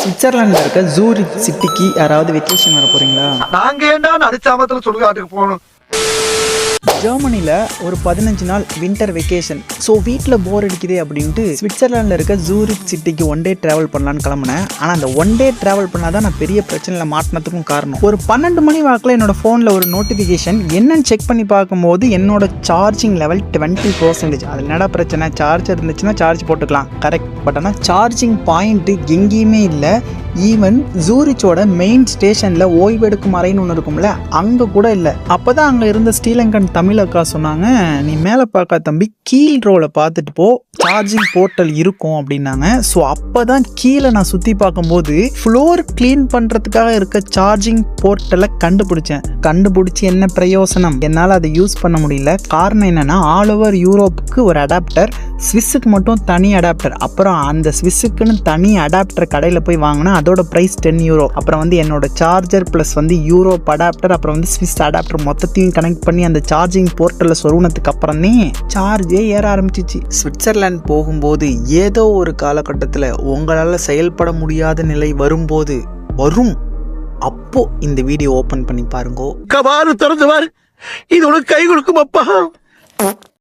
சுவிட்சர்லாண்டில் இருக்க ஜூரி சிட்டிக்கு யாராவது வெக்கேஷன் வர போறீங்களா நாங்க ஏன்டா நடிச்சாமத்துல சுடுகாட்டுக்கு போகணும்? ஜெர்மனியில் ஒரு பதினஞ்சு நாள் வின்டர் வெக்கேஷன் ஸோ வீட்டில் போர் அடிக்குதே அப்படின்ட்டு சுவிட்சர்லாண்டில் இருக்க ஜூரிக் சிட்டிக்கு ஒன் டே ட்ராவல் பண்ணலான்னு கிளம்புனேன். ஆனால் அந்த ஒன் டே ட்ராவல் பண்ணால் தான் நான் பெரிய பிரச்சனையில் மாட்டினதுக்கும் காரணம். ஒரு பன்னெண்டு மணி வாக்கில் என்னோட ஃபோனில் ஒரு நோட்டிஃபிகேஷன் என்னன்னு செக் பண்ணி பார்க்கும்போது என்னோட சார்ஜிங் லெவல் டுவெண்ட்டி பர்சன்டேஜ் அது என்னடா பிரச்சனை? சார்ஜர் இருந்துச்சுன்னா சார்ஜ் போட்டுக்கலாம். கரெக்ட் பட் ஆனால் சார்ஜிங் பாயிண்ட்டு எங்கேயுமே இல்லை. ஈவன் ஜூரிச்சோட மெயின் ஸ்டேஷனில் ஓய்வெடுக்கும் அறைன்னு ஒன்று இருக்கும்ல அங்கே கூட இல்லை. அப்போ தான் அங்கே இருந்த ஸ்ரீலங்கன் தமிழ் அக்கா சொன்னாங்க நீ மேலே பார்க்க தம்பி கீழ் ரோவில் பார்த்துட்டு போ. சார்ஜிங் போர்ட்டல் இருக்கும் அப்படின்னாங்க. ஸோ அப்போ தான் கீழே நான் சுற்றி பார்க்கும்போது ஃப்ளோர் க்ளீன் பண்ணுறதுக்காக இருக்க சார்ஜிங் போர்ட்டலை கண்டுபிடிச்சேன். கண்டுபிடிச்சி என்ன பிரயோசனம்? என்னால் அதை யூஸ் பண்ண முடியல. காரணம் என்னென்னா ஆல் ஓவர் யூரோப்புக்கு ஒரு அடாப்டர் ஸ்விஸ்ஸுக்கு மட்டும் தனி அடாப்டர் அப்புறம் அந்த ஸ்விஸ்ஸுக்குன்னு தனி அடாப்டர் கடையில் போய் வாங்கினா அதோட ப்ரைஸ் டென் யூரோ அப்புறம் வந்து என்னோட சார்ஜர் ப்ளஸ் வந்து யூரோப் அடாப்டர் அப்புறம் வந்து ஸ்விஸ் அடாப்டர் மொத்தத்தையும் கனெக்ட் பண்ணி அந்த சார்ஜிங் போர்ட்டலில் சொருகினதுக்கு அப்புறமே சார்ஜே ஏற ஆரம்பிச்சிச்சு. சுவிட்சர்லாந்து போகும்போது ஏதோ ஒரு காலகட்டத்தில் உங்களால் செயல்பட முடியாத நிலை வரும்போது வரும். அப்போ இந்த வீடியோ ஓப்பன் பண்ணி பாருங்கோ. கபாரு திறந்து பாரு. இது உனக்கு கை கொடுக்கும் அப்பா.